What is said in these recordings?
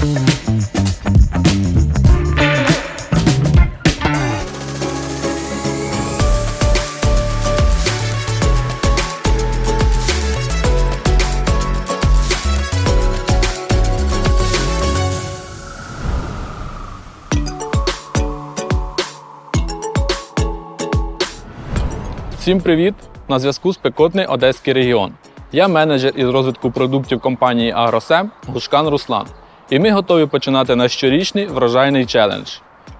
Всім привіт! На зв'язку спекотний Одеський регіон. Я менеджер із розвитку продуктів компанії Агросем Гушкан Руслан. І ми готові починати наш щорічний врожайний челендж.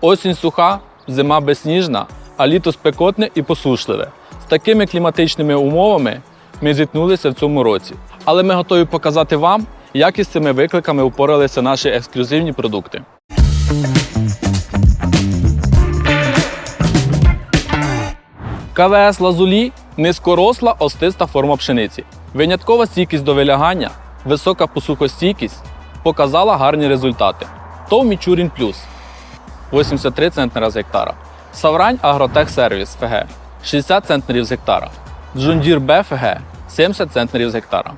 Осінь суха, зима безсніжна, а літо спекотне і посушливе. З такими кліматичними умовами ми зіткнулися в цьому році. Але ми готові показати вам, як із цими викликами упоралися наші ексклюзивні продукти. КВС Лазулі низькоросла остиста форма пшениці. Виняткова стійкість до вилягання, висока посухостійкість показала гарні результати. ТОВ Мічурін Плюс 83 центнера з гектара. Саврань Агротех Сервіс ФГ 60 центнерів з гектара. Джундір Б ФГ 70 центнерів з гектара.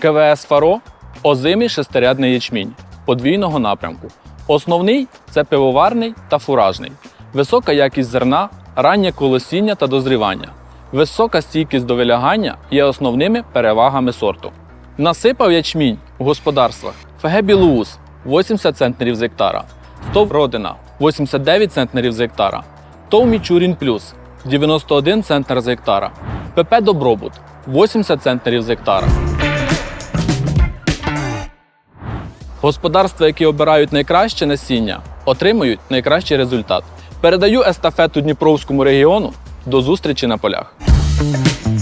КВС Фаро озимий шестирядний ячмінь подвійного напрямку. Основний це пивоварний та фуражний, висока якість зерна, раннє колосіння та дозрівання. Висока стійкість до вилягання є основними перевагами сорту. Насипав ячмінь у господарствах ФГ Білоус 80 центнерів з гектара, Стов Родина 89 центнерів з гектара, ТОВ Мічурін Плюс 91 центнер з гектара, ПП Добробут 80 центнерів з гектара. Господарства, які обирають найкраще насіння, отримують найкращий результат. Передаю естафету Дніпровському регіону. До зустрічі на полях. Thank